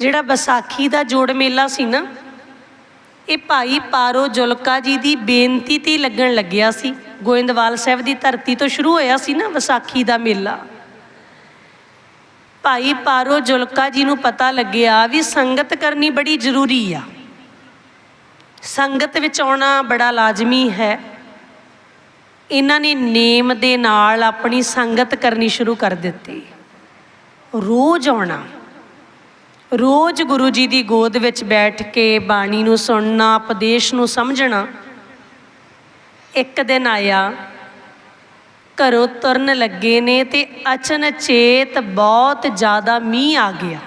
ਜਿਹੜਾ ਵਿਸਾਖੀ ਦਾ ਜੋੜ ਮੇਲਾ ਸੀ ਨਾ, ਇਹ ਭਾਈ ਪਾਰੋ ਜੁਲਕਾ ਜੀ ਦੀ ਬੇਨਤੀ ਤੇ ਲੱਗਣ ਲੱਗਿਆ ਸੀ। ਗੋਇੰਦਵਾਲ ਸਾਹਿਬ ਦੀ ਧਰਤੀ ਤੋਂ ਸ਼ੁਰੂ ਹੋਇਆ ਸੀ ਨਾ ਵਿਸਾਖੀ ਦਾ ਮੇਲਾ। ਭਾਈ ਪਾਰੋ ਜੁਲਕਾ ਜੀ ਨੂੰ ਪਤਾ ਲੱਗਿਆ ਵੀ ਸੰਗਤ ਕਰਨੀ ਬੜੀ ਜ਼ਰੂਰੀ ਆ। ਸੰਗਤ ਵਿੱਚ ਆਉਣਾ ਬੜਾ ਲਾਜ਼ਮੀ ਹੈ। ਇਹਨਾਂ ਨੇ ਨੇਮ ਦੇ ਨਾਲ ਆਪਣੀ ਸੰਗਤ ਕਰਨੀ ਸ਼ੁਰੂ ਕਰ ਦਿੱਤੀ। ਰੋਜ਼ ਆਉਣਾ। ਰੋਜ਼ ਗੁਰੂ ਜੀ ਦੀ ਗੋਦ ਵਿੱਚ ਬੈਠ ਕੇ ਬਾਣੀ ਨੂੰ ਸੁਣਨਾ, ਉਪਦੇਸ਼ ਨੂੰ ਸਮਝਣਾ, ਇੱਕ ਦਿਨ ਆਇਆ, ਘਰੋਂ ਤੁਰਨ ਲੱਗੇ ਨੇ ਤੇ ਅਚਨਚੇਤ ਬਹੁਤ ਜ਼ਿਆਦਾ ਮੀਂਹ ਆ ਗਿਆ।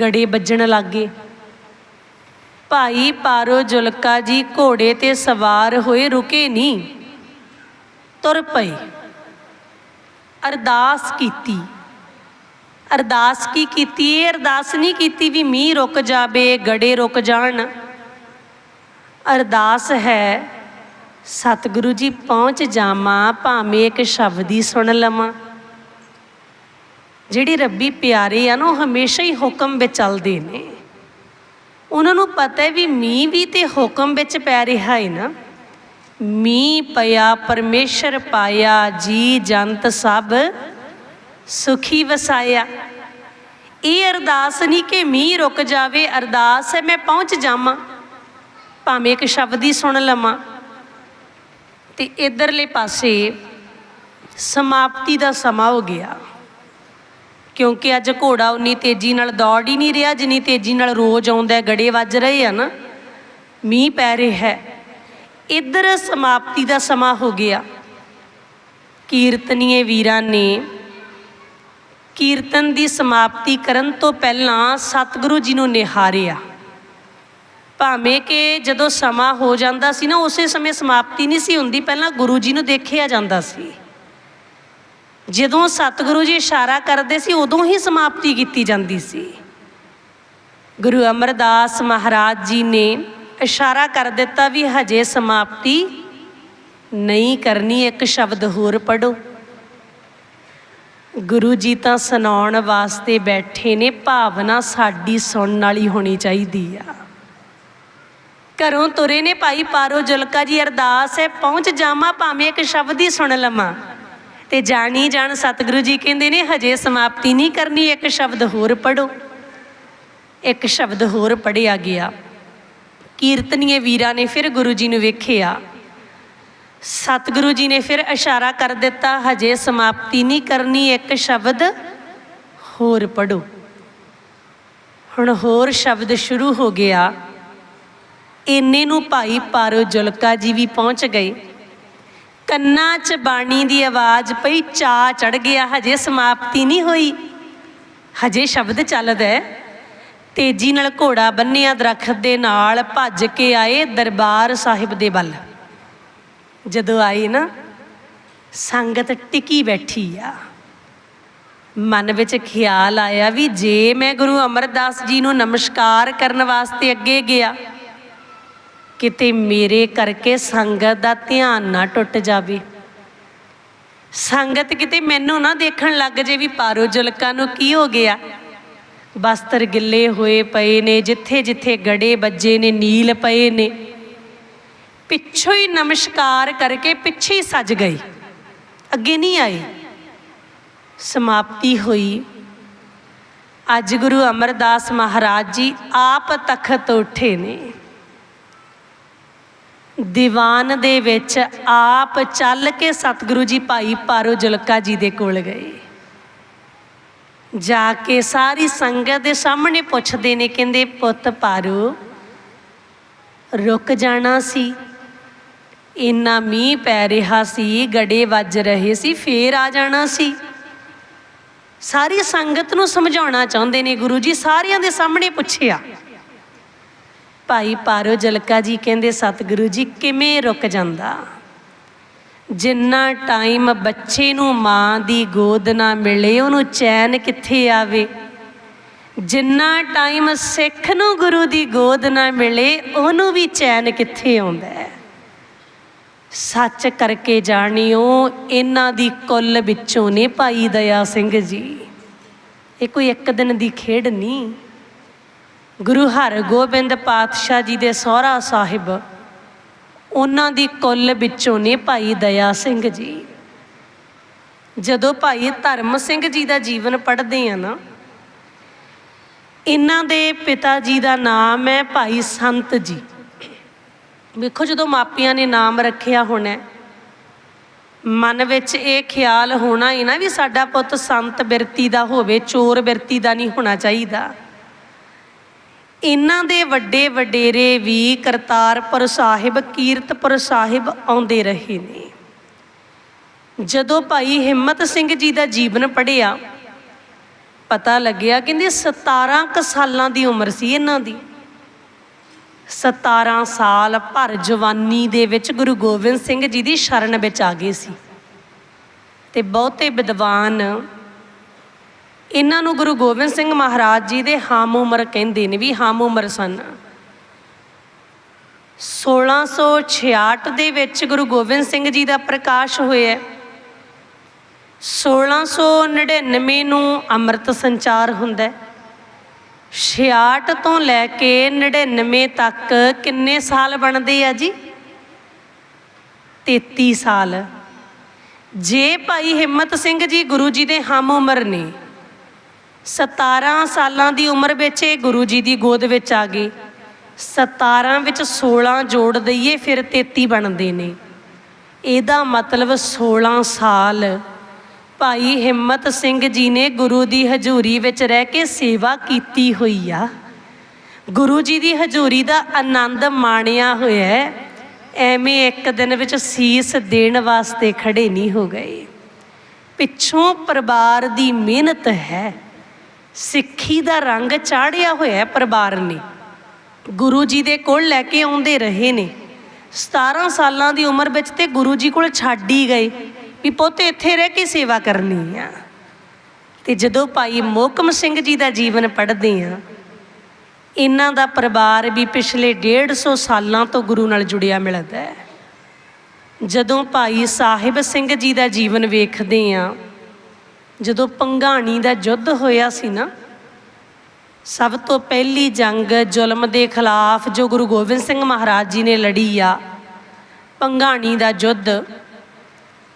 ਗੜੇ ਵੱਜਣ ਲੱਗੇ। ਭਾਈ ਪਾਰੋ ਜੁਲਕਾ ਜੀ ਘੋੜੇ ਤੇ ਸਵਾਰ ਹੋਏ ਰੁਕੇ ਨਹੀਂ। ਤੁਰ ਪਏ। ਅਰਦਾਸ ਕੀਤੀ। ਅਰਦਾਸ ਕੀ ਕੀਤੀ ਇਹ ਅਰਦਾਸ ਨਹੀਂ ਕੀਤੀ ਵੀ ਮੀਂਹ ਰੁਕ ਜਾਵੇ, ਗੜੇ ਰੁਕ ਜਾਣ। ਅਰਦਾਸ ਹੈ, ਸਤਿਗੁਰੂ ਜੀ ਪਹੁੰਚ ਜਾਵਾਂ, ਭਾਵੇਂ ਇੱਕ ਸ਼ਬਦ ਹੀ ਸੁਣ ਲਵਾਂ। ਜਿਹੜੇ ਰੱਬੀ ਪਿਆਰੇ ਆ ਨਾ, ਉਹ ਹਮੇਸ਼ਾ ਹੀ ਹੁਕਮ ਵਿੱਚ ਚੱਲਦੇ ਨੇ। ਉਹਨਾਂ ਨੂੰ ਪਤਾ ਹੈ ਵੀ ਮੀਂਹ ਵੀ ਤੇ ਹੁਕਮ ਵਿੱਚ ਪੈ ਰਿਹਾ ਹੈ ਨਾ। ਮੀਂਹ ਪਿਆ, ਪਰਮੇਸ਼ਰ ਪਾਇਆ, ਜੀ ਜੰਤ ਸਭ ਸੁਖੀ ਵਸਾਇਆ। ਇਹ ਅਰਦਾਸ ਨਹੀਂ ਕਿ ਮੀਂਹ ਰੁਕ ਜਾਵੇ, ਅਰਦਾਸ ਹੈ ਮੈਂ ਪਹੁੰਚ ਜਾਵਾਂ। ਭਾਵੇਂ ਇੱਕ ਸ਼ਬਦ ਹੀ ਸੁਣ ਲਵਾਂ। ਤੇ ਇਧਰਲੇ ਪਾਸੇ ਸਮਾਪਤੀ ਦਾ ਸਮਾਂ ਹੋ ਗਿਆ। ਕਿਉਂਕਿ ਅੱਜ ਘੋੜਾ ਉਨੀ ਤੇਜ਼ੀ ਨਾਲ ਦੌੜ ਹੀ ਨਹੀਂ ਰਿਹਾ, ਜਿੰਨੀ ਤੇਜ਼ੀ ਨਾਲ ਰੋਜ਼ ਆਉਂਦਾ ਗੜੇ ਵੱਜ ਰਹੇ ਆ ਨਾ, ਮੀਂਹ ਪੈ ਰਿਹਾ ਹੈ। ਇਧਰ ਸਮਾਪਤੀ ਦਾ ਸਮਾਂ ਹੋ ਗਿਆ। ਕੀਰਤਨੀਏ ਵੀਰਾਂ ਨੇ ਕੀਰਤਨ ਦੀ ਸਮਾਪਤੀ ਕਰਨ ਤੋਂ ਪਹਿਲਾਂ ਸਤਿਗੁਰੂ ਜੀ ਨੂੰ ਨਿਹਾਰਿਆ। ਭਾਵੇਂ ਕਿ ਜਦੋਂ ਸਮਾਂ ਹੋ ਜਾਂਦਾ ਸੀ ਨਾ, ਉਸੇ ਸਮੇਂ ਸਮਾਪਤੀ ਨਹੀਂ ਸੀ ਹੁੰਦੀ, ਪਹਿਲਾਂ ਗੁਰੂ ਜੀ ਨੂੰ ਦੇਖਿਆ ਜਾਂਦਾ ਸੀ। ਜਦੋਂ ਸਤਿਗੁਰੂ ਜੀ ਇਸ਼ਾਰਾ ਕਰਦੇ ਸੀ, ਉਦੋਂ ਹੀ ਸਮਾਪਤੀ ਕੀਤੀ ਜਾਂਦੀ ਸੀ। ਗੁਰੂ ਅਮਰਦਾਸ ਮਹਾਰਾਜ ਜੀ ਨੇ ਇਸ਼ਾਰਾ ਕਰ ਦਿੱਤਾ ਵੀ ਹਜੇ ਸਮਾਪਤੀ ਨਹੀਂ ਕਰਨੀ, ਇੱਕ ਸ਼ਬਦ ਹੋਰ ਪੜੋ ਗੁਰੂ ਜੀ ਤਾਂ ਸੁਣਾਉਣ ਵਾਸਤੇ ਬੈਠੇ ਨੇ, ਭਾਵਨਾ ਸਾਡੀ ਸੁਣਨ ਵਾਲੀ ਹੋਣੀ ਚਾਹੀਦੀ ਆ। ਘਰੋਂ ਤੁਰੇ ਨੇ, ਭਾਈ ਪਾਰੋ ਜਲਕਾ ਜੀ, ਅਰਦਾਸ ਹੈ, ਪਹੁੰਚ ਜਾਵਾਂ, ਭਾਵੇਂ ਇੱਕ ਸ਼ਬਦ ਹੀ ਸੁਣ ਲਵਾਂ। ਤੇ ਜਾਣੀ ਜਾਣ, ਸਤਿਗੁਰੂ ਜੀ ਕਹਿੰਦੇ ਨੇ, ਹਜੇ ਸਮਾਪਤੀ ਨਹੀਂ ਕਰਨੀ, ਇੱਕ ਸ਼ਬਦ ਹੋਰ ਪੜੋ ਇੱਕ ਸ਼ਬਦ ਹੋਰ ਪੜਿਆ ਗਿਆ। ਕੀਰਤਨੀਏ ਵੀਰਾਂ ਨੇ ਫਿਰ ਗੁਰੂ ਜੀ ਨੂੰ ਵੇਖਿਆ। ਸਤਿਗੁਰੂ ਜੀ ਨੇ ਫਿਰ ਇਸ਼ਾਰਾ ਕਰ ਦਿੱਤਾ, ਹਜੇ ਸਮਾਪਤੀ ਨਹੀਂ ਕਰਨੀ, ਇੱਕ ਸ਼ਬਦ ਹੋਰ ਪੜੋ ਹੁਣ ਹੋਰ ਸ਼ਬਦ ਸ਼ੁਰੂ ਹੋ ਗਿਆ। ਇੰਨੇ ਨੂੰ ਭਾਈ ਪਾਰੋ ਜੁਲਕਾ ਜੀ ਵੀ ਪਹੁੰਚ ਗਏ। ਕੰਨਾਂ 'ਚ ਬਾਣੀ ਦੀ ਆਵਾਜ਼ ਪਈ ਚਾ ਚੜ ਗਿਆ, ਹਜੇ ਸਮਾਪਤੀ ਨਹੀਂ ਹੋਈ। ਹਜੇ ਸ਼ਬਦ ਚੱਲਦਾ ਹੈ। ਤੇਜ਼ੀ ਨਾਲ ਘੋੜਾ ਬੰਨਿਆ, ਦਰਖਤ ਦੇ ਨਾਲ ਭੱਜ ਕੇ ਆਏ ਦਰਬਾਰ ਸਾਹਿਬ ਦੇ ਵੱਲ। ਜਦੋਂ ਆਈ ਨਾ, ਸੰਗਤ ਟਿਕੀ ਬੈਠੀ ਆ। ਮਨ ਵਿੱਚ ਖਿਆਲ ਆਇਆ ਵੀ ਜੇ ਮੈਂ ਗੁਰੂ ਅਮਰਦਾਸ ਜੀ ਨੂੰ ਨਮਸਕਾਰ ਕਰਨ ਵਾਸਤੇ ਅੱਗੇ ਗਿਆ, ਕਿਤੇ ਮੇਰੇ ਕਰਕੇ ਸੰਗਤ ਦਾ ਧਿਆਨ ਨਾ ਟੁੱਟ ਜਾਵੇ। ਸੰਗਤ ਕਿਤੇ ਮੈਨੂੰ ਨਾ ਦੇਖਣ ਲੱਗ ਜੇ ਵੀ ਪਾਰੋ ਜੁਲਕਾਂ ਨੂੰ ਕੀ ਹੋ ਗਿਆ। ਬਸਤਰ ਗਿੱਲੇ ਹੋਏ ਪਏ ਨੇ ਜਿੱਥੇ ਜਿੱਥੇ ਗੜੇ ਵੱਜੇ ਨੇ, ਨੀਲ ਪਏ ਨੇ। ਪਿੱਛੋਂ ਹੀ ਨਮਸਕਾਰ ਕਰਕੇ ਪਿੱਛੇ ਹੀ ਸੱਜ ਗਈ। ਅੱਗੇ ਨਹੀਂ ਆਈ। ਸਮਾਪਤੀ ਹੋਈ। ਅੱਜ ਗੁਰੂ ਅਮਰਦਾਸ ਮਹਾਰਾਜ ਜੀ ਆਪ ਤਖਤ ਉੱਠੇ ਨੇ। ਦੀਵਾਨ ਦੇ ਵਿੱਚ ਆਪ ਚੱਲ ਕੇ ਸਤਿਗੁਰੂ ਜੀ ਭਾਈ ਪਾਰੋ ਜੁਲਕਾ ਜੀ ਦੇ ਕੋਲ ਗਏ। ਜਾ ਕੇ ਸਾਰੀ ਸੰਗਤ ਦੇ ਸਾਹਮਣੇ ਪੁੱਛਦੇ ਨੇ, ਕਹਿੰਦੇ, ਪੁੱਤ ਪਾਰੋ, ਰੁਕ ਜਾਣਾ ਸੀ। ਇੰਨਾ ਮੀਂਹ ਪੈ ਰਿਹਾ ਸੀ, ਗੜੇ ਵੱਜ ਰਹੇ ਸੀ, ਫੇਰ ਆ ਜਾਣਾ ਸੀ। ਸਾਰੀ ਸੰਗਤ ਨੂੰ ਸਮਝਾਉਣਾ ਚਾਹੁੰਦੇ ਨੇ ਗੁਰੂ ਜੀ, ਸਾਰਿਆਂ ਦੇ ਸਾਹਮਣੇ ਪੁੱਛਿਆ। ਭਾਈ ਪਾਰੋ ਜਲਕਾ ਜੀ ਕਹਿੰਦੇ, ਸਤਿਗੁਰੂ ਜੀ, ਕਿਵੇਂ ਰੁਕ ਜਾਂਦਾ? ਜਿੰਨਾ ਟਾਈਮ ਬੱਚੇ ਨੂੰ ਮਾਂ ਦੀ ਗੋਦ ਨਾ ਮਿਲੇ, ਉਹਨੂੰ ਚੈਨ ਕਿੱਥੇ ਆਵੇ? ਜਿੰਨਾ ਟਾਈਮ ਸਿੱਖ ਨੂੰ ਗੁਰੂ ਦੀ ਗੋਦ ਨਾ ਮਿਲੇ, ਉਹਨੂੰ ਵੀ ਚੈਨ ਕਿੱਥੇ ਆਉਂਦਾ ਹੈ? ਸੱਚ ਕਰਕੇ ਜਾਣਿਓ, ਇਹਨਾਂ ਦੀ ਕੁੱਲ ਵਿੱਚੋਂ ਨੇ ਭਾਈ ਦਇਆ ਸਿੰਘ ਜੀ। ਇਹ ਕੋਈ ਇੱਕ ਦਿਨ ਦੀ ਖੇਡ ਨਹੀਂ। ਗੁਰੂ ਹਰਗੋਬਿੰਦ ਪਾਤਸ਼ਾਹ ਜੀ ਦੇ ਸਹੁਰਾ ਸਾਹਿਬ, ਉਹਨਾਂ ਦੀ ਕੁੱਲ ਵਿੱਚੋਂ ਨੇ ਭਾਈ ਦਇਆ ਸਿੰਘ ਜੀ। ਜਦੋਂ ਭਾਈ ਧਰਮ ਸਿੰਘ ਜੀ ਦਾ ਜੀਵਨ ਪੜ੍ਹਦੇ ਆ ਨਾ, ਇਹਨਾਂ ਦੇ ਪਿਤਾ ਜੀ ਦਾ ਨਾਮ ਹੈ ਭਾਈ ਸੰਤ ਜੀ। ਵੇਖੋ ਜਦੋਂ ਮਾਪਿਆਂ ਨੇ ਨਾਮ ਰੱਖਿਆ ਹੋਣਾ ਮਨ ਵਿੱਚ ਇਹ ਖਿਆਲ ਹੋਣਾ ਹੀ ਨਾ ਵੀ ਸਾਡਾ ਪੁੱਤ ਸੰਤ ਬਿਰਤੀ ਦਾ ਹੋਵੇ, ਚੋਰ ਬਿਰਤੀ ਦਾ ਨਹੀਂ ਹੋਣਾ ਚਾਹੀਦਾ। ਇਹਨਾਂ ਦੇ ਵੱਡੇ ਵਡੇਰੇ ਵੀ ਕਰਤਾਰਪੁਰ ਸਾਹਿਬ, ਕੀਰਤਪੁਰ ਸਾਹਿਬ ਆਉਂਦੇ ਰਹੇ ਨੇ। ਜਦੋਂ ਭਾਈ ਹਿੰਮਤ ਸਿੰਘ ਜੀ ਦਾ ਜੀਵਨ ਪੜ੍ਹਿਆ, ਪਤਾ ਲੱਗਿਆ, ਕਹਿੰਦੇ 17 ਕ ਸਾਲਾਂ ਦੀ ਉਮਰ ਸੀ ਇਹਨਾਂ ਦੀ। 17 ਸਾਲ ਭਰ ਜਵਾਨੀ ਦੇ ਵਿੱਚ ਗੁਰੂ ਗੋਬਿੰਦ ਸਿੰਘ ਜੀ ਦੀ ਸ਼ਰਨ ਵਿੱਚ ਆ ਗਏ ਸੀ। ਤੇ ਬਹੁਤੇ ਵਿਦਵਾਨ ਇਹਨਾਂ ਨੂੰ ਗੁਰੂ ਗੋਬਿੰਦ ਸਿੰਘ ਮਹਾਰਾਜ ਜੀ ਦੇ ਹਮ ਉਮਰ ਕਹਿੰਦੇ ਨੇ, ਵੀ ਹਮ ਉਮਰ ਸਨ। 1666 ਦੇ ਵਿੱਚ ਗੁਰੂ ਗੋਬਿੰਦ ਸਿੰਘ ਜੀ ਦਾ ਪ੍ਰਕਾਸ਼ ਹੋਇਆ। ਹੈ। 1699 ਨੂੰ ਅੰਮ੍ਰਿਤ ਸੰਚਾਰ ਹੁੰਦਾ ਹੈ। 66 ਤੋਂ ਲੈ ਕੇ 99 ਤੱਕ ਕਿੰਨੇ ਸਾਲ ਬਣਦੇ ਆ ਜੀ? 33 ਸਾਲ। ਜੇ ਭਾਈ ਹਿੰਮਤ ਸਿੰਘ ਜੀ ਗੁਰੂ ਜੀ ਦੇ ਹਮ ਉਮਰ ਨੇ 17 ਸਾਲਾਂ ਦੀ ਉਮਰ ਵਿੱਚ ਇਹ ਗੁਰੂ ਜੀ ਦੀ ਗੋਦ ਵਿੱਚ ਆ ਗਏ। 17 ਵਿੱਚ 16 ਜੋੜ ਦਈਏ, ਫਿਰ 33 ਬਣਦੇ ਨੇ। ਇਹਦਾ ਮਤਲਬ 16 ਸਾਲ। ਭਾਈ ਹਿੰਮਤ ਸਿੰਘ ਜੀ ਨੇ ਗੁਰੂ ਦੀ ਹਜ਼ੂਰੀ ਵਿੱਚ ਰਹਿ ਕੇ ਸੇਵਾ ਕੀਤੀ ਹੋਈ ਆ। ਗੁਰੂ ਜੀ ਦੀ ਹਜ਼ੂਰੀ ਦਾ ਆਨੰਦ ਮਾਣਿਆ ਹੋਇਆ ਹੈ। ਐਵੇਂ ਇੱਕ ਦਿਨ ਵਿੱਚ ਸੀਸ ਦੇਣ ਵਾਸਤੇ ਖੜੇ ਨਹੀਂ ਹੋ ਗਏ। ਪਿੱਛੋਂ ਪਰਿਵਾਰ ਦੀ ਮਿਹਨਤ ਹੈ। ਸਿੱਖੀ ਦਾ ਰੰਗ ਚਾੜਿਆ ਹੋਇਆ ਪਰਿਵਾਰ ਨੇ। ਗੁਰੂ ਜੀ ਦੇ ਕੋਲ ਲੈ ਕੇ ਆਉਂਦੇ ਰਹੇ ਨੇ। 17 ਸਾਲਾਂ ਦੀ ਉਮਰ ਵਿੱਚ ਤੇ ਗੁਰੂ ਜੀ ਕੋਲ ਛੱਡ ਹੀ ਗਏ। ਵੀ ਪੁੱਤ, ਇੱਥੇ ਰਹਿ ਕੇ ਸੇਵਾ ਕਰਨੀ ਆ। ਤੇ ਜਦੋਂ ਭਾਈ ਮੋਕਮ ਸਿੰਘ ਜੀ ਦਾ ਜੀਵਨ ਪੜ੍ਹਦੇ ਆ, ਇਹਨਾਂ ਦਾ ਪਰਿਵਾਰ ਵੀ ਪਿਛਲੇ 150 ਸਾਲਾਂ ਤੋਂ ਗੁਰੂ ਨਾਲ ਜੁੜਿਆ ਮਿਲਦਾ ਹੈ। ਜਦੋਂ ਭਾਈ ਸਾਹਿਬ ਸਿੰਘ ਜੀ ਦਾ ਜੀਵਨ ਵੇਖਦੇ ਆ, ਜਦੋਂ ਪੰਘਾਣੀ ਦਾ ਯੁੱਧ ਹੋਇਆ ਸੀ ਨਾ, ਸਭ ਤੋਂ ਪਹਿਲੀ ਜੰਗ ਜ਼ੁਲਮ ਦੇ ਖਿਲਾਫ ਜੋ ਗੁਰੂ ਗੋਬਿੰਦ ਸਿੰਘ ਮਹਾਰਾਜ ਜੀ ਨੇ ਲੜੀ ਆ, ਪੰਘਾਣੀ ਦਾ ਯੁੱਧ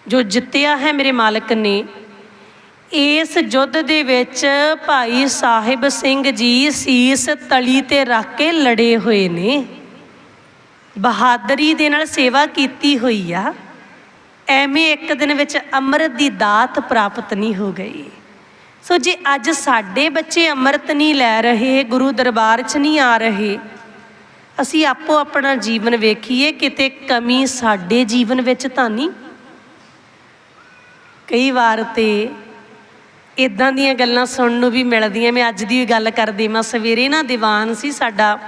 ਜੋ ਜਿੱਤਿਆ ਹੈ ਮੇਰੇ ਮਾਲਕ ਨੇ, ਇਸ ਯੁੱਧ ਦੇ ਵਿੱਚ ਭਾਈ ਸਾਹਿਬ ਸਿੰਘ ਜੀ ਸੀਸ ਤਲੀ ਤੇ ਰੱਖ ਕੇ ਲੜੇ ਹੋਏ ਨੇ। ਬਹਾਦਰੀ ਦੇ ਨਾਲ ਸੇਵਾ ਕੀਤੀ ਹੋਈ ਆ। ਐਵੇਂ ਇੱਕ ਦਿਨ ਵਿੱਚ ਅੰਮ੍ਰਿਤ ਦੀ ਦਾਤ ਪ੍ਰਾਪਤ ਨਹੀਂ ਹੋ ਗਈ। ਸੋ ਜੇ ਅੱਜ ਸਾਡੇ ਬੱਚੇ ਅੰਮ੍ਰਿਤ ਨਹੀਂ ਲੈ ਰਹੇ, ਗੁਰੂ ਦਰਬਾਰ 'ਚ ਨਹੀਂ ਆ ਰਹੇ, ਅਸੀਂ ਆਪੋ ਆਪਣਾ ਜੀਵਨ ਵੇਖੀਏ, ਕਿਤੇ ਕਮੀ ਸਾਡੇ ਜੀਵਨ ਵਿੱਚ ਤਾਂ ਨਹੀਂ? ਕਈ ਵਾਰ ਤੇ ਇਦਾਂ ਦੀਆਂ ਗੱਲਾਂ ਸੁਣਨ ਨੂੰ ਵੀ ਮਿਲਦੀਆਂ। ਮੈਂ ਅੱਜ ਦੀ ਗੱਲ ਕਰਦੀ ਮੈਂ ਸਵੇਰੇ ਨਾ ਦੀਵਾਨ ਸੀ ਸਾਡਾ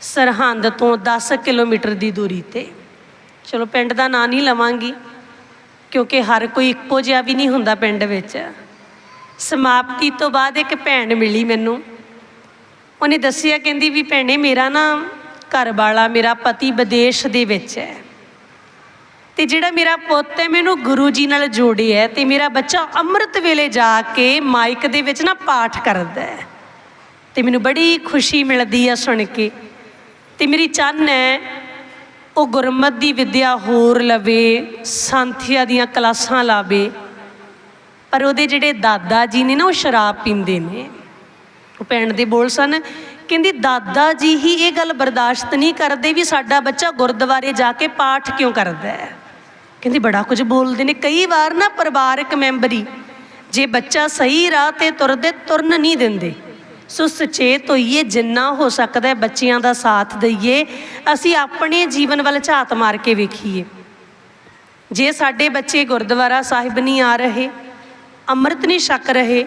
ਸਰਹੰਦ ਤੋਂ 10 ਕਿਲੋਮੀਟਰ ਦੀ ਦੂਰੀ ਤੇ। ਚਲੋ ਪਿੰਡ ਦਾ ਨਾਂ ਨਹੀਂ ਲਵਾਂਗੀ, ਕਿਉਂਕਿ ਹਰ ਕੋਈ ਇੱਕੋ ਜਿਹਾ ਵੀ ਨਹੀਂ ਹੁੰਦਾ ਪਿੰਡ ਵਿੱਚ। ਸਮਾਪਤੀ ਤੋਂ ਬਾਅਦ ਇੱਕ ਭੈਣ ਮਿਲੀ ਮੈਨੂੰ। ਉਹਨੇ ਦੱਸਿਆ, ਕਹਿੰਦੀ ਵੀ ਭੈਣੇ, ਮੇਰਾ ਨਾ ਘਰ ਵਾਲਾ ਮੇਰਾ ਪਤੀ ਵਿਦੇਸ਼ ਦੇ ਵਿੱਚ ਹੈ। ਤੇ ਜਿਹੜਾ ਮੇਰਾ ਪੁੱਤ ਹੈ, ਮੈਨੂੰ ਗੁਰੂ ਜੀ ਨਾਲ ਜੋੜਿਆ ਹੈ ਤੇ ਮੇਰਾ ਬੱਚਾ ਅੰਮ੍ਰਿਤ ਵੇਲੇ ਜਾ ਕੇ ਮਾਈਕ ਦੇ ਵਿੱਚ ਨਾ ਪਾਠ ਕਰਦਾ ਹੈ। ਤੇ ਮੈਨੂੰ ਬੜੀ ਖੁਸ਼ੀ ਮਿਲਦੀ ਆ ਸੁਣ ਕੇ। ਤੇ ਮੇਰੀ ਚੰਨ ਹੈ, ਉਹ ਗੁਰਮਤ ਦੀ ਵਿਦਿਆ ਹੋਰ ਲਵੇ, ਸੰਥੀਆ ਦੀਆਂ ਕਲਾਸਾਂ ਲਾਵੇ। ਪਰ ਉਹਦੇ ਜਿਹੜੇ ਦਾਦਾ ਜੀ ਨੇ ਨਾ, ਉਹ ਸ਼ਰਾਬ ਪੀਂਦੇ ਨੇ। ਉਹ ਭੈਣ ਦੇ ਬੋਲ ਸਨ, ਕਹਿੰਦੀ, ਦਾਦਾ ਜੀ ਹੀ ਇਹ ਗੱਲ ਬਰਦਾਸ਼ਤ ਨਹੀਂ ਕਰਦੇ ਵੀ ਸਾਡਾ ਬੱਚਾ ਗੁਰਦੁਆਰੇ ਜਾ ਕੇ ਪਾਠ ਕਿਉਂ ਕਰਦਾ ਹੈ? ਕਹਿੰਦੀ ਬੜਾ ਕੁਝ ਬੋਲਦੇ ਨੇ, ਕਈ ਵਾਰ ਨਾ ਪਰਿਵਾਰਕ ਮੈਂਬਰੀ ਜੇ ਬੱਚਾ ਸਹੀ ਰਾਹ ਤੇ ਤੁਰਦੇ, ਤੁਰਨ ਨਹੀਂ ਦਿੰਦੇ। ਸੋ ਸੁਚੇਤ ਹੋਈਏ, ਜਿੰਨਾ ਹੋ ਸਕਦਾ ਹੈ ਬੱਚਿਆਂ ਦਾ ਸਾਥ ਦਈਏ, ਅਸੀਂ ਆਪਣੇ ਜੀਵਨ ਵੱਲ ਝਾਤ ਮਾਰ ਕੇ ਵੇਖੀਏ। ਜੇ ਸਾਡੇ ਬੱਚੇ ਗੁਰਦੁਆਰਾ ਸਾਹਿਬ ਨਹੀਂ ਆ ਰਹੇ, ਅੰਮ੍ਰਿਤ ਨਹੀਂ ਛਕ ਰਹੇ,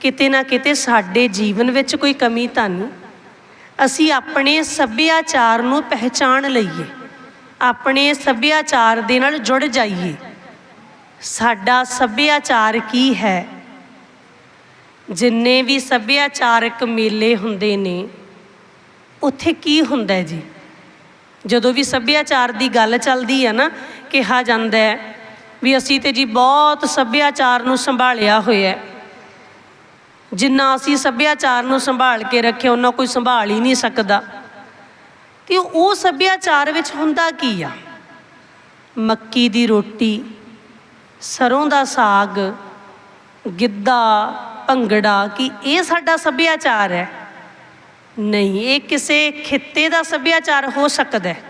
ਕਿਤੇ ਨਾ ਕਿਤੇ ਸਾਡੇ ਜੀਵਨ ਵਿੱਚ ਕੋਈ ਕਮੀ ਤਾਂ ਨਹੀਂ। ਅਸੀਂ ਆਪਣੇ ਸੱਭਿਆਚਾਰ ਨੂੰ ਪਹਿਚਾਣ ਲਈਏ। ਆਪਣੇ ਸੱਭਿਆਚਾਰ ਦੇ ਨਾਲ ਜੁੜ ਜਾਈਏ। ਸਾਡਾ ਸੱਭਿਆਚਾਰ ਕੀ ਹੈ? ਜਿੰਨੇ ਵੀ ਸੱਭਿਆਚਾਰਕ ਮੇਲੇ ਹੁੰਦੇ ਨੇ, ਉੱਥੇ ਕੀ ਹੁੰਦਾ ਜੀ? ਜਦੋਂ ਵੀ ਸੱਭਿਆਚਾਰ ਦੀ ਗੱਲ ਚੱਲਦੀ ਹੈ ਨਾ, ਕਿਹਾ ਜਾਂਦਾ ਹੈ ਵੀ ਅਸੀਂ ਤੇ ਜੀ ਬਹੁਤ ਸੱਭਿਆਚਾਰ ਨੂੰ ਸੰਭਾਲਿਆ ਹੋਇਆ ਹੈ। ਜਿੰਨਾ ਅਸੀਂ ਸੱਭਿਆਚਾਰ ਨੂੰ ਸੰਭਾਲ ਕੇ ਰੱਖਿਆ, ਉਹਨਾਂ ਕੋਈ ਸੰਭਾਲ ਹੀ ਨਹੀਂ ਸਕਦਾ। ਤੇ ਉਹ ਸੱਭਿਆਚਾਰ ਵਿੱਚ ਹੁੰਦਾ ਕੀ ਆ? ਮੱਕੀ ਦੀ ਰੋਟੀ, ਸਰੋਂ ਦਾ ਸਾਗ, ਗਿੱਧਾ, ਭੰਗੜਾ, ਕੀ ਇਹ ਸਾਡਾ ਸੱਭਿਆਚਾਰ ਹੈ? ਨਹੀਂ, ਇਹ ਕਿਸੇ ਖਿੱਤੇ ਦਾ ਸੱਭਿਆਚਾਰ ਹੋ ਸਕਦਾ ਹੈ।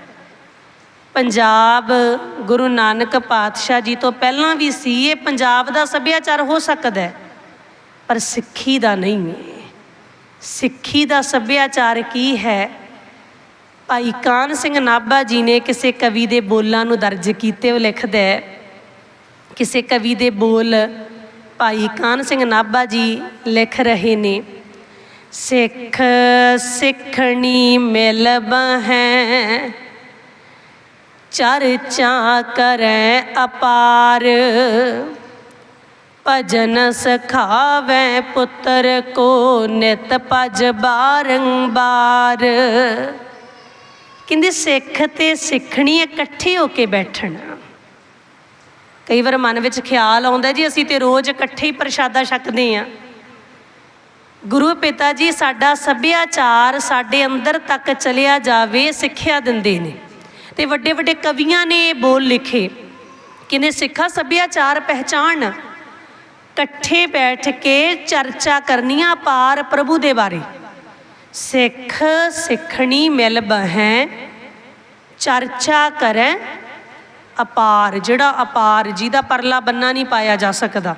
ਪੰਜਾਬ ਗੁਰੂ ਨਾਨਕ ਪਾਤਸ਼ਾਹ ਜੀ ਤੋਂ ਪਹਿਲਾਂ ਵੀ ਸੀ, ਇਹ ਪੰਜਾਬ ਦਾ ਸੱਭਿਆਚਾਰ ਹੋ ਸਕਦਾ ਹੈ, ਪਰ ਸਿੱਖੀ ਦਾ ਨਹੀਂ ਹੈ। ਸਿੱਖੀ ਦਾ ਸੱਭਿਆਚਾਰ ਕੀ ਹੈ? ਭਾਈ ਕਾਨ ਸਿੰਘ ਨਾਭਾ ਜੀ ਨੇ ਕਿਸੇ ਕਵੀ ਦੇ ਬੋਲਾਂ ਨੂੰ ਦਰਜ ਕੀਤੇ, ਉਹ ਲਿਖਦਾ ਹੈ, ਕਿਸੇ ਕਵੀ ਦੇ ਬੋਲ ਭਾਈ ਕਾਨ ਸਿੰਘ ਨਾਭਾ ਜੀ ਲਿਖ ਰਹੇ ਨੇ, ਸਿੱਖ ਸਿੱਖਣੀ ਮਿਲ ਬਹੈ ਚਰਚਾ ਕਰੈ ਅਪਾਰ, ਭਜਨ ਸਖਾਵੈ ਪੁੱਤਰ ਕੋ ਨਿਤ ਭਜ ਬਾਰੰਬਾਰ। ਕਹਿੰਦੇ ਸਿੱਖ ਤੇ ਸਿੱਖਣੀ ਇਕੱਠੇ ਹੋ ਕੇ ਬੈਠਣਾ। ਕਈ ਵਾਰ ਮਨ ਵਿੱਚ ਖਿਆਲ ਆਉਂਦਾ ਜੀ, ਅਸੀਂ ਤੇ ਰੋਜ਼ ਇਕੱਠੇ ਹੀ ਪ੍ਰਸ਼ਾਦਾ ਛਕਦੇ ਆਂ ਗੁਰੂ ਪਿਤਾ ਜੀ, ਸਾਡਾ ਸੱਭਿਆਚਾਰ ਸਾਡੇ ਅੰਦਰ ਤੱਕ ਚਲਿਆ ਜਾਵੇ, ਸਿੱਖਿਆ ਦਿੰਦੇ ਨੇ। ਤੇ ਵੱਡੇ ਵੱਡੇ ਕਵੀਆਂ ਨੇ ਇਹ ਬੋਲ ਲਿਖੇ ਕਿਨੇ ਸਿੱਖਾ ਸੱਭਿਆਚਾਰ ਪਹਿਚਾਨ ਇਕੱਠੇ ਬੈਠ ਕੇ ਚਰਚਾ ਕਰਨੀਆਂ ਪਾਰ ਪ੍ਰਭੂ ਦੇ ਬਾਰੇ। ਸਿੱਖ ਸਿੱਖਣੀ ਮਿਲ ਬਹਿ, ਚਰਚਾ ਕਰੈ ਅਪਾਰ, ਜਿਹੜਾ ਅਪਾਰ ਜਿਹਦਾ ਪਰਲਾ ਬੰਨਾ ਨਹੀਂ ਪਾਇਆ ਜਾ ਸਕਦਾ।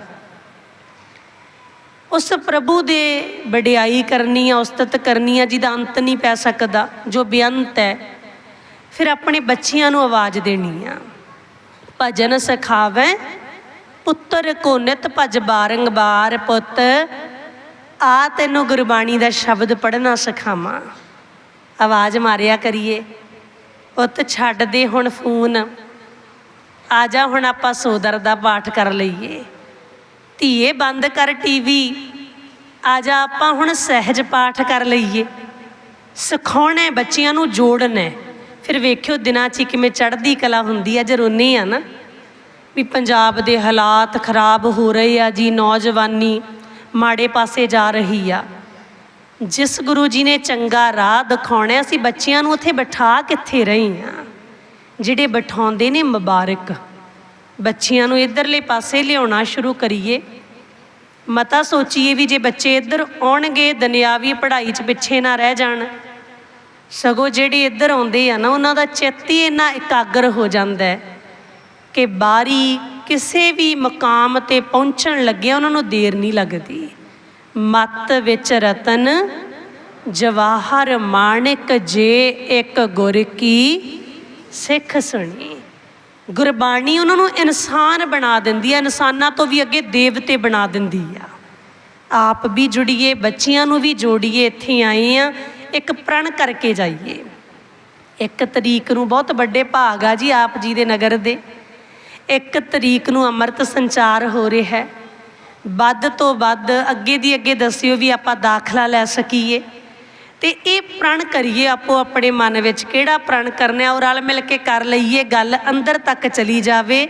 ਉਸ ਪ੍ਰਭੂ ਦੇ ਵਡਿਆਈ ਕਰਨੀ ਆ, ਉਸਤਤ ਕਰਨੀ ਆ, ਜਿਹਦਾ ਅੰਤ ਨਹੀਂ ਪੈ ਸਕਦਾ, ਜੋ ਬੇਅੰਤ ਹੈ, ਫਿਰ ਆਪਣੇ ਬੱਚਿਆਂ ਨੂੰ ਆਵਾਜ਼ ਦੇਣੀ ਆ। ਭਜਨ ਸਖਾਵੈ, ਪੁੱਤਰ ਕੋ ਨਿਤ ਭਜ ਬਾਰੰਗਬਾਰ ਪੁੱਤ ਆ ਤੈਨੂੰ ਗੁਰਬਾਣੀ ਦਾ ਸ਼ਬਦ ਪੜ੍ਹਨਾ ਸਿਖਾਵਾਂ। ਆਵਾਜ਼ ਮਾਰਿਆ ਕਰੀਏ। ਪੁੱਤ ਛੱਡ ਦੇ ਹੁਣ ਫੋਨ। ਆ ਜਾ ਹੁਣ ਆਪਾਂ ਸੋਦਰ ਦਾ ਪਾਠ ਕਰ ਲਈਏ। ਧੀਏ ਬੰਦ ਕਰ ਟੀਵੀ। ਆ ਜਾ ਆਪਾਂ ਹੁਣ ਸਹਿਜ ਪਾਠ ਕਰ ਲਈਏ। ਸਿਖਾਉਣਾ ਬੱਚਿਆਂ ਨੂੰ ਜੋੜਨਾ। ਫਿਰ ਵੇਖਿਓ ਦਿਨਾਂ 'ਚ ਕਿਵੇਂ ਚੜ੍ਹਦੀ ਕਲਾ ਹੁੰਦੀ ਆ, ਜੇ ਰੋਨੇ ਆ ਨਾ। ਵੀ ਪੰਜਾਬ ਦੇ ਹਾਲਾਤ ਖਰਾਬ ਹੋ ਰਹੇ ਆ ਜੀ, ਨੌਜਵਾਨੀ। ਮਾੜੇ ਪਾਸੇ ਜਾ ਰਹੀ ਆ। ਜਿਸ ਗੁਰੂ ਜੀ ਨੇ ਚੰਗਾ ਰਾਹ ਦਿਖਾਉਣਾ ਅਸੀਂ ਬੱਚਿਆਂ ਨੂੰ ਉੱਥੇ ਬਿਠਾ ਕਿੱਥੇ ਰਹੀ ਆ? ਜਿਹੜੇ ਬਿਠਾਉਂਦੇ ਨੇ ਮੁਬਾਰਕ। ਬੱਚਿਆਂ ਨੂੰ ਇਧਰਲੇ ਪਾਸੇ ਲਿਆਉਣਾ ਸ਼ੁਰੂ ਕਰੀਏ। ਮਤਾ ਸੋਚੀਏ ਵੀ ਜੇ ਬੱਚੇ ਇੱਧਰ ਆਉਣਗੇ, ਦੁਨਿਆਵੀ ਪੜ੍ਹਾਈ 'ਚ ਪਿੱਛੇ ਨਾ ਰਹਿ ਜਾਣ। ਸਗੋਂ ਜਿਹੜੇ ਇੱਧਰ ਆਉਂਦੇ ਆ ਨਾ, ਉਹਨਾਂ ਦਾ ਚਿੱਤ ਹੀ ਇੰਨਾ ਇਕਾਗਰ ਹੋ ਜਾਂਦਾ ਹੈ ਕਿ ਬਾਰੀ ਕਿਸੇ ਵੀ ਮਕਾਮ ਤੇ ਪਹੁੰਚਣ ਲੱਗਿਆ, ਉਹਨਾਂ ਨੂੰ ਦੇਰ ਨਹੀਂ ਲੱਗਦੀ। ਮਤ ਵਿੱਚ ਰਤਨ, ਜਵਾਹਰ ਮਾਣਿਕ ਜੇ ਇੱਕ ਗੁਰ ਕੀ ਸਿੱਖ ਸੁਣੀ। ਗੁਰਬਾਣੀ ਉਹਨਾਂ ਨੂੰ ਇਨਸਾਨ ਬਣਾ ਦਿੰਦੀ ਹੈ ਇਨਸਾਨਾਂ ਤੋਂ ਵੀ ਅੱਗੇ ਦੇਵਤੇ ਬਣਾ ਦਿੰਦੀ ਆ। ਆਪ ਵੀ ਜੁੜੀਏ, ਬੱਚਿਆਂ ਨੂੰ ਵੀ ਜੋੜੀਏ, ਇੱਥੇ ਆਏ ਆ, ਇੱਕ ਪ੍ਰਣ ਕਰਕੇ ਜਾਈਏ। ਇੱਕ ਤਰੀਕ ਨੂੰ ਬਹੁਤ ਵੱਡੇ ਭਾਗ ਆ ਜੀ ਆਪ ਜੀ ਦੇ ਨਗਰ ਦੇ। ਇੱਕ ਤਰੀਕ ਨੂੰ ਅੰਮ੍ਰਿਤ ਸੰਚਾਰ ਹੋ ਰਿਹਾ ਹੈ। ਵੱਧ ਤੋਂ ਵੱਧ ਅੱਗੇ ਦੀ ਅੱਗੇ ਦੱਸਿਓ ਵੀ ਆਪਾਂ ਦਾਖਲਾ ਲੈ ਸਕੀਏ। ਤੇ ਇਹ ਪ੍ਰਣ ਕਰੀਏ ਆਪੋ ਆਪਣੇ ਮਨ ਵਿੱਚ, ਕਿਹੜਾ ਪ੍ਰਣ ਕਰਨਾ ਹੈ ਔਰ ਰਲ ਮਿਲ ਕੇ ਕਰ ਲਈਏ, ਗੱਲ ਅੰਦਰ ਤੱਕ ਚਲੀ ਜਾਵੇ,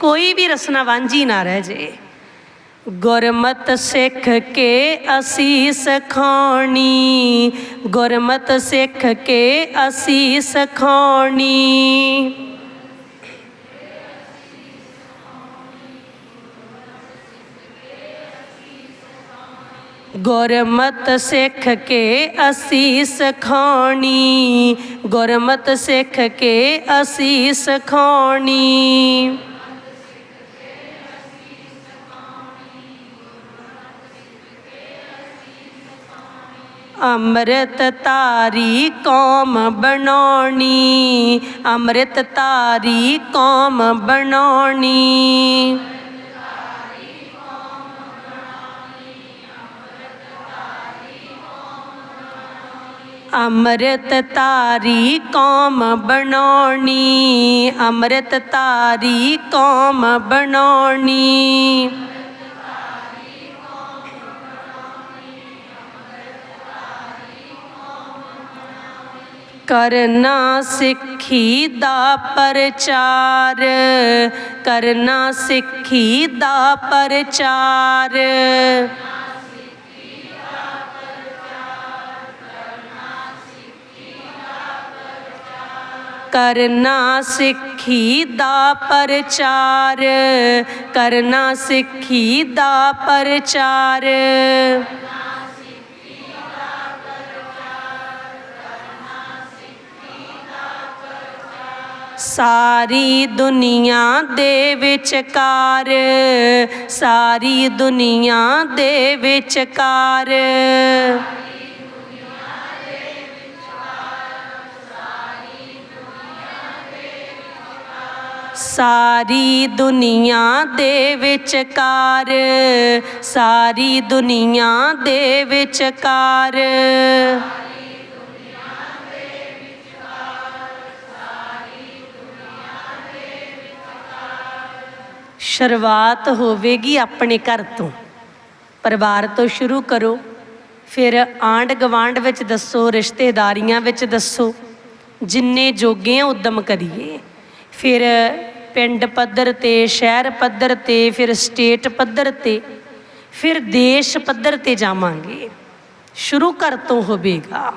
ਕੋਈ ਵੀ ਰਸਨਾ ਵਾਂਝੀ ਨਾ ਰਹਿ ਜੇ ਗੁਰਮਤ ਸਿੱਖ ਕੇ ਅਸੀਂ ਸਖਾਉਣੀ, ਗੁਰਮਤ ਸਿੱਖ ਕੇ ਅਸੀਂ ਸਖਾਉਣੀ। ਗੁਰਮਤ ਸਿੱਖ ਕੇ ਅਸੀਂ ਸਖਾਉਣੀ। ਗੁਰਮਤ ਸਿੱਖ ਕੇ ਅਸੀਂ ਸਖਾਉਣੀ। ਅੰਮ੍ਰਿਤ ਤਾਰੀ ਕੌਮ ਬਣਾਉਣੀ। ਅੰਮ੍ਰਿਤ ਤਾਰੀ ਕੌਮ ਬਣਾਉਣੀ। ਅੰਮ੍ਰਿਤ ਤਾਰੀ ਕੌਮ ਬਣਾਉਣੀ, ਅੰਮ੍ਰਿਤ ਤਾਰੀ ਕੌਮ ਬਣਾਉਣੀ। ਕਰਨਾ ਸਿੱਖੀ ਦਾ ਪ੍ਰਚਾਰ, ਕਰਨਾ ਸਿੱਖੀ ਦਾ ਪ੍ਰਚਾਰ। ਕਰਨਾ ਸਿੱਖੀ ਦਾ ਪ੍ਰਚਾਰ, ਕਰਨਾ ਸਿੱਖੀ ਦਾ ਪ੍ਰਚਾਰ। ਸਾਰੀ ਦੁਨੀਆ ਦੇ ਵਿਚਕਾਰ, ਸਾਰੀ ਦੁਨੀਆ ਦੇ ਵਿਚਕਾਰ। ਸਾਰੀ ਦੁਨੀਆ ਦੇ ਵਿਚਕਾਰ, ਸਾਰੀ ਦੁਨੀਆ ਦੇ ਵਿਚਕਾਰ। ਸ਼ੁਰੂਆਤ ਹੋਵੇਗੀ ਆਪਣੇ ਘਰ ਤੋਂ। ਪਰਿਵਾਰ ਤੋਂ ਸ਼ੁਰੂ ਕਰੋ। ਫਿਰ ਆਂਡ ਗਵਾਂਡ ਵਿੱਚ ਦੱਸੋ, ਰਿਸ਼ਤੇਦਾਰੀਆਂ ਵਿੱਚ ਦੱਸੋ। ਜਿੰਨੇ ਜੋਗੇ ਆ, ਉਦਮ ਕਰੀਏ। ਫਿਰ ਪਿੰਡ ਪੱਧਰ ਤੇ, ਸ਼ਹਿਰ ਪੱਧਰ ਤੇ, ਫਿਰ ਸਟੇਟ ਪੱਧਰ ਤੇ, ਫਿਰ ਦੇਸ਼ ਪੱਧਰ ਤੇ ਜਾਵਾਂਗੇ। ਸ਼ੁਰੂ ਘਰ ਤੋਂ ਹੋਵੇਗਾ।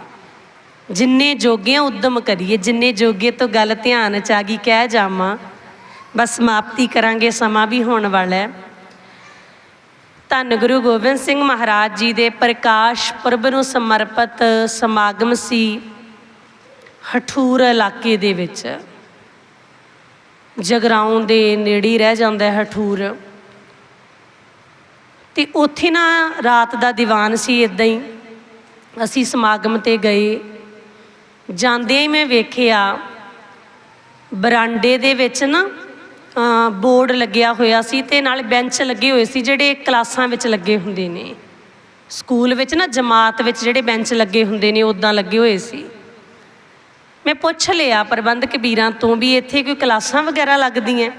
ਜਿੰਨੇ ਜੋਗੇ ਆ ਉਦਮ ਕਰੀਏ, ਜਿੰਨੇ ਜੋਗੇ ਤੋਂ ਗੱਲ ਧਿਆਨ ਚ ਆ ਗਈ, ਕਹਿ ਜਾਵਾਂ, ਬਸ ਸਮਾਪਤੀ ਕਰਾਂਗੇ, ਸਮਾਂ ਵੀ ਹੋਣ ਵਾਲਾ ਹੈ। ਧੰਨ ਗੁਰੂ ਗੋਬਿੰਦ ਸਿੰਘ ਮਹਾਰਾਜ ਜੀ ਦੇ ਪ੍ਰਕਾਸ਼ ਪੁਰਬ ਨੂੰ ਸਮਰਪਿਤ ਸਮਾਗਮ ਸੀ ਹਠੂਰ ਇਲਾਕੇ ਦੇ ਵਿੱਚ। ਜਗਰਾਉਂ ਦੇ ਨੇੜੇ ਰਹਿ ਜਾਂਦਾ ਹੈ ਹਠੂਰ ਤੇ ਉੱਥੇ ਨਾ ਰਾਤ ਦਾ ਦੀਵਾਨ ਸੀ ਇਦਾਂ ਹੀ। ਅਸੀਂ ਸਮਾਗਮ ਤੇ ਗਏ। ਜਾਂਦਿਆਂ ਹੀ ਮੈਂ ਵੇਖਿਆ, ਬਰਾਂਡੇ ਦੇ ਵਿੱਚ ਨਾ ਬੋਰਡ ਲੱਗਿਆ ਹੋਇਆ ਸੀ ਤੇ ਨਾਲ ਬੈਂਚ ਲੱਗੇ ਹੋਏ ਸੀ ਜਿਹੜੇ ਕਲਾਸਾਂ ਵਿੱਚ ਲੱਗੇ ਹੁੰਦੇ ਨੇ। ਸਕੂਲ ਵਿੱਚ ਨਾ ਜਮਾਤ ਵਿੱਚ ਜਿਹੜੇ ਬੈਂਚ ਲੱਗੇ ਹੁੰਦੇ ਨੇ ਉਦਾਂ ਲੱਗੇ ਹੋਏ ਸੀ। ਮੈਂ ਪੁੱਛ ਲਿਆ ਪ੍ਰਬੰਧਕ ਵੀਰਾਂ ਤੋਂ ਵੀ ਇੱਥੇ ਕੋਈ ਕਲਾਸਾਂ ਵਗੈਰਾ ਲੱਗਦੀਆਂ?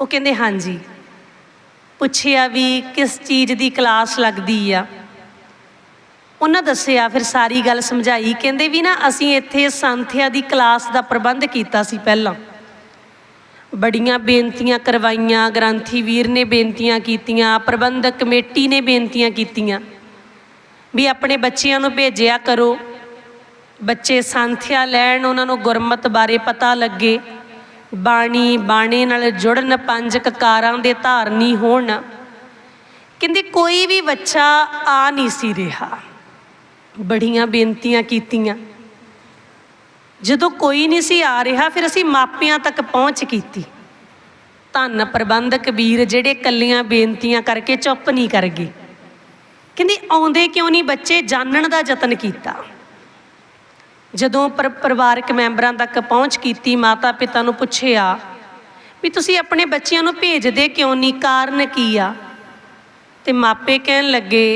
ਉਹ ਕਹਿੰਦੇ, ਹਾਂਜੀ। ਪੁੱਛਿਆ ਵੀ ਕਿਸ ਚੀਜ਼ ਦੀ ਕਲਾਸ ਲੱਗਦੀ ਆ? ਉਹਨਾਂ ਦੱਸਿਆ, ਫਿਰ ਸਾਰੀ ਗੱਲ ਸਮਝਾਈ। ਕਹਿੰਦੇ ਵੀ ਨਾ, ਅਸੀਂ ਇੱਥੇ ਸੰਥਿਆ ਦੀ ਕਲਾਸ ਦਾ ਪ੍ਰਬੰਧ ਕੀਤਾ ਸੀ ਪਹਿਲਾਂ। ਬੜੀਆਂ ਬੇਨਤੀਆਂ ਕਰਵਾਈਆਂ, ਗ੍ਰੰਥੀ ਵੀਰ ਨੇ ਬੇਨਤੀਆਂ ਕੀਤੀਆਂ, ਪ੍ਰਬੰਧਕ ਕਮੇਟੀ ਨੇ ਬੇਨਤੀਆਂ ਕੀਤੀਆਂ। ਵੀ ਆਪਣੇ ਬੱਚਿਆਂ ਨੂੰ ਭੇਜਿਆ ਕਰੋ। ਬੱਚੇ ਸੰਥਿਆ ਲੈਣ ਉਹਨਾਂ ਨੂੰ ਗੁਰਮਤ ਬਾਰੇ ਪਤਾ ਲੱਗੇ। ਬਾਣੀ ਬਾਣੇ ਨਾਲ ਜੁੜਨ ਪੰਜ ਕਕਾਰਾਂ ਦੇ ਧਾਰਨੀ ਹੋਣ। ਕਹਿੰਦੇ ਕੋਈ ਵੀ ਬੱਚਾ ਆ ਨਹੀਂ ਸੀ ਰਿਹਾ। ਬੜੀਆਂ ਬੇਨਤੀਆਂ ਕੀਤੀਆਂ। ਜਦੋਂ ਕੋਈ ਨਹੀਂ ਸੀ ਆ ਰਿਹਾ, ਫਿਰ ਅਸੀਂ ਮਾਪਿਆਂ ਤੱਕ ਪਹੁੰਚ ਕੀਤੀ। ਧੰਨ ਪ੍ਰਬੰਧਕ ਵੀਰ ਜਿਹੜੇ ਕੱਲੀਆਂ ਬੇਨਤੀਆਂ ਕਰਕੇ ਚੁੱਪ ਨਹੀਂ ਕਰ ਗਏ। ਕਹਿੰਦੇ ਆਉਂਦੇ ਕਿਉਂ ਨਹੀਂ ਬੱਚੇ? ਜਾਣਨ ਦਾ ਯਤਨ ਕੀਤਾ। ਜਦੋਂ ਪਰ ਪਰਿਵਾਰਕ ਮੈਂਬਰਾਂ ਤੱਕ ਪਹੁੰਚ ਕੀਤੀ ਮਾਤਾ ਪਿਤਾ ਨੂੰ ਪੁੱਛਿਆ, ਵੀ ਤੁਸੀਂ ਆਪਣੇ ਬੱਚਿਆਂ ਨੂੰ ਭੇਜਦੇ ਕਿਉਂ ਨਹੀਂ? ਕਾਰਨ ਕੀ ਆ? ਤੇ ਮਾਪੇ ਕਹਿਣ ਲੱਗੇ,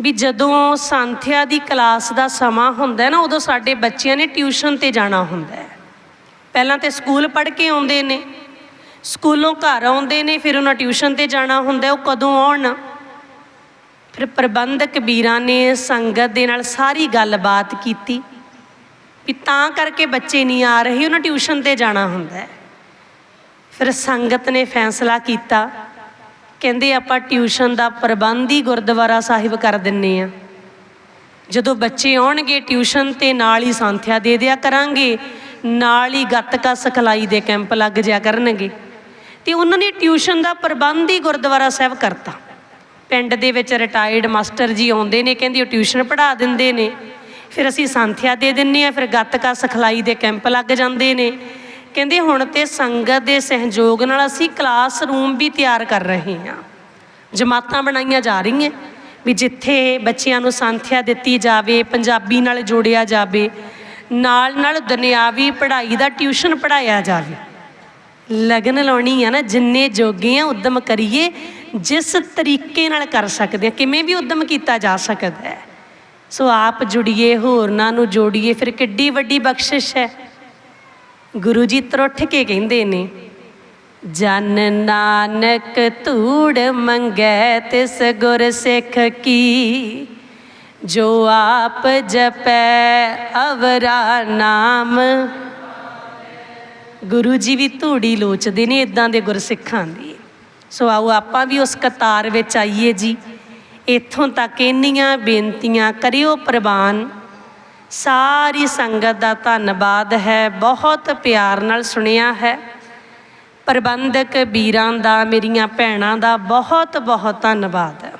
ਵੀ ਜਦੋਂ ਸੰਥਿਆ ਦੀ ਕਲਾਸ ਦਾ ਸਮਾਂ ਹੁੰਦਾ ਹੈ ਨਾ, ਉਦੋਂ ਸਾਡੇ ਬੱਚਿਆਂ ਨੇ ਟਿਊਸ਼ਨ ਤੇ ਜਾਣਾ ਹੁੰਦਾ ਹੈ। ਪਹਿਲਾਂ ਤੇ ਸਕੂਲ ਪੜ੍ਹ ਕੇ ਆਉਂਦੇ ਨੇ, ਸਕੂਲੋਂ ਘਰ ਆਉਂਦੇ ਨੇ, ਫਿਰ ਉਹਨਾਂ ਟਿਊਸ਼ਨ ਤੇ ਜਾਣਾ ਹੁੰਦਾ ਉਹ ਕਦੋਂ ਆਉਣ? ਫਿਰ ਪ੍ਰਬੰਧਕ ਵੀਰਾਂ ਨੇ ਸੰਗਤ ਦੇ ਨਾਲ ਸਾਰੀ ਗੱਲਬਾਤ ਕੀਤੀ। ਕਿ ਤਾਂ ਕਰਕੇ ਬੱਚੇ ਨਹੀਂ ਆ ਰਹੇ, ਉਹਨਾਂ ਟਿਊਸ਼ਨ ਤੇ ਜਾਣਾ ਹੁੰਦਾ ਫਿਰ ਸੰਗਤ ਨੇ ਫੈਸਲਾ ਕੀਤਾ, ਕਹਿੰਦੇ ਆਪਾਂ ਟਿਊਸ਼ਨ ਦਾ ਪ੍ਰਬੰਧ ਹੀ ਗੁਰਦੁਆਰਾ ਸਾਹਿਬ ਕਰ ਦਿੰਨੇ ਆ। ਜਦੋਂ ਬੱਚੇ ਆਉਣਗੇ, ਟਿਊਸ਼ਨ ਤੇ ਨਾਲ ਹੀ ਸੰਥਿਆ ਦੇ ਦਿਆ ਕਰਾਂਗੇ, ਨਾਲ ਹੀ ਗੱਤਕਾ ਸਿਖਲਾਈ ਦੇ ਕੈਂਪ ਲੱਗ ਜਿਆ ਕਰਨਗੇ। ਤੇ ਉਹਨਾਂ ਨੇ ਟਿਊਸ਼ਨ ਦਾ ਪ੍ਰਬੰਧ ਹੀ ਗੁਰਦੁਆਰਾ ਸਾਹਿਬ ਕਰਤਾ। ਪਿੰਡ ਦੇ ਵਿੱਚ ਰਿਟਾਇਰਡ ਮਾਸਟਰ ਜੀ ਆਉਂਦੇ ਨੇ, ਕਹਿੰਦੇ ਉਹ ਟਿਊਸ਼ਨ ਪੜ੍ਹਾ ਦਿੰਦੇ ਨੇ। ਫਿਰ ਅਸੀਂ ਸੰਥਿਆ ਦੇ ਦਿੰਨੇ ਆ, ਫਿਰ ਗੱਤਕਾ ਸਿਖਲਾਈ ਦੇ ਕੈਂਪ ਲੱਗ ਜਾਂਦੇ ਨੇ। ਕਹਿੰਦੇ ਹੁਣ ਤੇ ਸੰਗਤ ਦੇ ਸਹਿਯੋਗ ਨਾਲ ਅਸੀਂ ਕਲਾਸ ਰੂਮ ਵੀ ਤਿਆਰ ਕਰ ਰਹੇ ਹਾਂ। ਜਮਾਤਾਂ ਬਣਾਈਆਂ ਜਾ ਰਹੀਆਂ, ਵੀ ਜਿੱਥੇ ਬੱਚਿਆਂ ਨੂੰ ਸੰਥਿਆ ਦਿੱਤੀ ਜਾਵੇ, ਪੰਜਾਬੀ ਨਾਲ ਜੋੜਿਆ ਜਾਵੇ, ਨਾਲ ਨਾਲ ਦੁਨਿਆਵੀ ਪੜ੍ਹਾਈ ਦਾ ਟਿਊਸ਼ਨ ਪੜਾਇਆ ਜਾਵੇ। ਲਗਨ ਲਾਉਣੀ ਆ ਨਾ, ਜਿੰਨੇ ਜੋਗੇ ਆ, ਉਦਮ ਕਰੀਏ, ਜਿਸ ਤਰੀਕੇ ਨਾਲ ਕਰ ਸਕਦੇ ਆ, ਕਿਵੇਂ ਵੀ ਉਦਮ ਕੀਤਾ ਜਾ ਸਕਦਾ ਹੈ। ਸੋ ਆਪ ਜੁੜੀਏ, ਹੋਰਨਾਂ ਨੂੰ ਜੋੜੀਏ। ਫਿਰ ਕਿੱਡੀ ਵੱਡੀ ਬਖਸ਼ਿਸ਼ ਹੈ। ਗੁਰੂ ਜੀ ਤਰੁੱਠ ਕੇ ਕਹਿੰਦੇ ਨੇ, ਜਨ ਨਾਨਕ ਧੂੜ ਮੰਗੈ ਤਿਸ ਗੁਰ ਸਿੱਖ ਕੀ? ਜੋ ਆਪ ਜਪੈ ਅਵਰਾ ਨਾਮ। ਗੁਰੂ ਜੀ ਵੀ ਧੂੜੀ ਲੋਚਦੇ ਨੇ ਇਦਾਂ ਦੇ ਗੁਰਸਿੱਖਾਂ ਦੀ। ਸੋ ਆਓ ਆਪਾਂ ਵੀ ਉਸ ਕਤਾਰ ਵਿੱਚ ਆਈਏ ਜੀ। ਇੱਥੋਂ ਤੱਕ ਇੰਨੀਆਂ ਬੇਨਤੀਆਂ ਕਰਿਓ ਪ੍ਰਵਾਨ। ਸਾਰੀ ਸੰਗਤ ਦਾ ਧੰਨਵਾਦ ਹੈ, ਬਹੁਤ ਪਿਆਰ ਨਾਲ ਸੁਣਿਆ ਹੈ। ਪ੍ਰਬੰਧਕ ਵੀਰਾਂ ਦਾ, ਮੇਰੀਆਂ ਭੈਣਾਂ ਦਾ ਬਹੁਤ ਬਹੁਤ ਧੰਨਵਾਦ। ਹੈ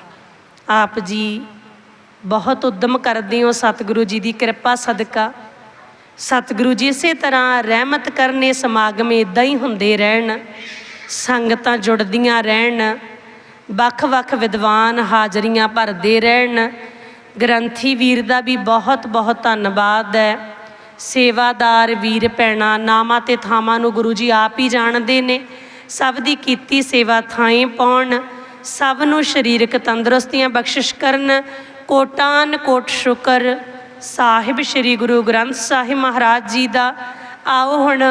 ਆਪ ਜੀ ਬਹੁਤ ਉਦਮ ਕਰਦੇ ਹੋ ਸਤਿਗੁਰੂ ਜੀ ਦੀ ਕਿਰਪਾ ਸਦਕਾ। ਸਤਿਗੁਰੂ ਜੀ ਇਸੇ ਤਰ੍ਹਾਂ ਰਹਿਮਤ ਕਰਨੇ ਸਮਾਗਮ ਇਦਾਂ ਹੀ ਹੁੰਦੇ ਰਹਿਣ। ਸੰਗਤਾਂ ਜੁੜਦੀਆਂ ਰਹਿਣ। ਵੱਖ-ਵੱਖ ਵਿਦਵਾਨ ਹਾਜ਼ਰੀਆਂ ਭਰਦੇ ਰਹਿਣ। ਗ੍ਰੰਥੀ ਵੀਰ ਦਾ ਵੀ ਬਹੁਤ ਬਹੁਤ ਧੰਨਵਾਦ ਹੈ। ਸੇਵਾਦਾਰ ਵੀਰ ਭੈਣਾਂ, ਨਾਮਾਂ ਤੇ ਥਾਵਾਂ ਨੂੰ ਗੁਰੂ ਜੀ ਆਪ ਹੀ ਜਾਣਦੇ ਨੇ। ਸਭ ਦੀ ਕੀਤੀ ਸੇਵਾ ਥਾਂ ਪਾਉਣ। ਸਭ ਨੂੰ ਸਰੀਰਕ ਤੰਦਰੁਸਤੀਆਂ ਬਖਸ਼ਿਸ਼ ਕਰਨ। ਕੋਟਾਨ ਕੋਟ ਸ਼ੁਕਰ। ਸਾਹਿਬ ਸ੍ਰੀ ਗੁਰੂ ਗ੍ਰੰਥ ਸਾਹਿਬ ਮਹਾਰਾਜ ਜੀ ਦਾ। ਆਓ ਹੁਣ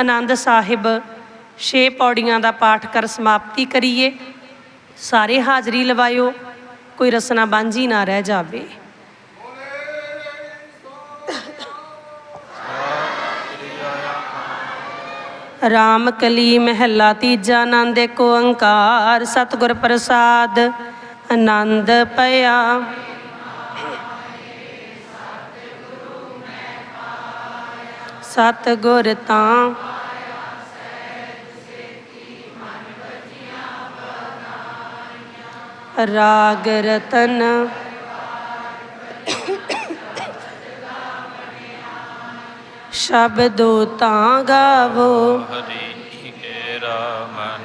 ਆਨੰਦ ਸਾਹਿਬ, ਛੇ ਪੌੜੀਆਂ ਦਾ ਪਾਠ ਕਰ ਸਮਾਪਤੀ ਕਰੀਏ। ਸਾਰੇ ਹਾਜ਼ਰੀ ਲਵਾਇਓ, ਕੋਈ ਰਸਨਾ ਬਾਂਝੀ ਨਾ ਰਹਿ ਜਾਵੇ। ਰਾਮ ਕਲੀ ਮਹਿਲਾ ਤੀਜਾ ਆਨੰਦ, ਏਕ ਓੰਕਾਰ, ਸਤਿਗੁਰ ਪ੍ਰਸਾਦ, ਆਨੰਦ ਪਿਆ ਸਤਿਗੁਰ ਤਾਂ ਰਾਗ ਰਤਨ। ਸ਼ਬਦੋ ਤਾਂ ਗਾਵੋ। ਹਰੀ ਕੇ ਰਾਮ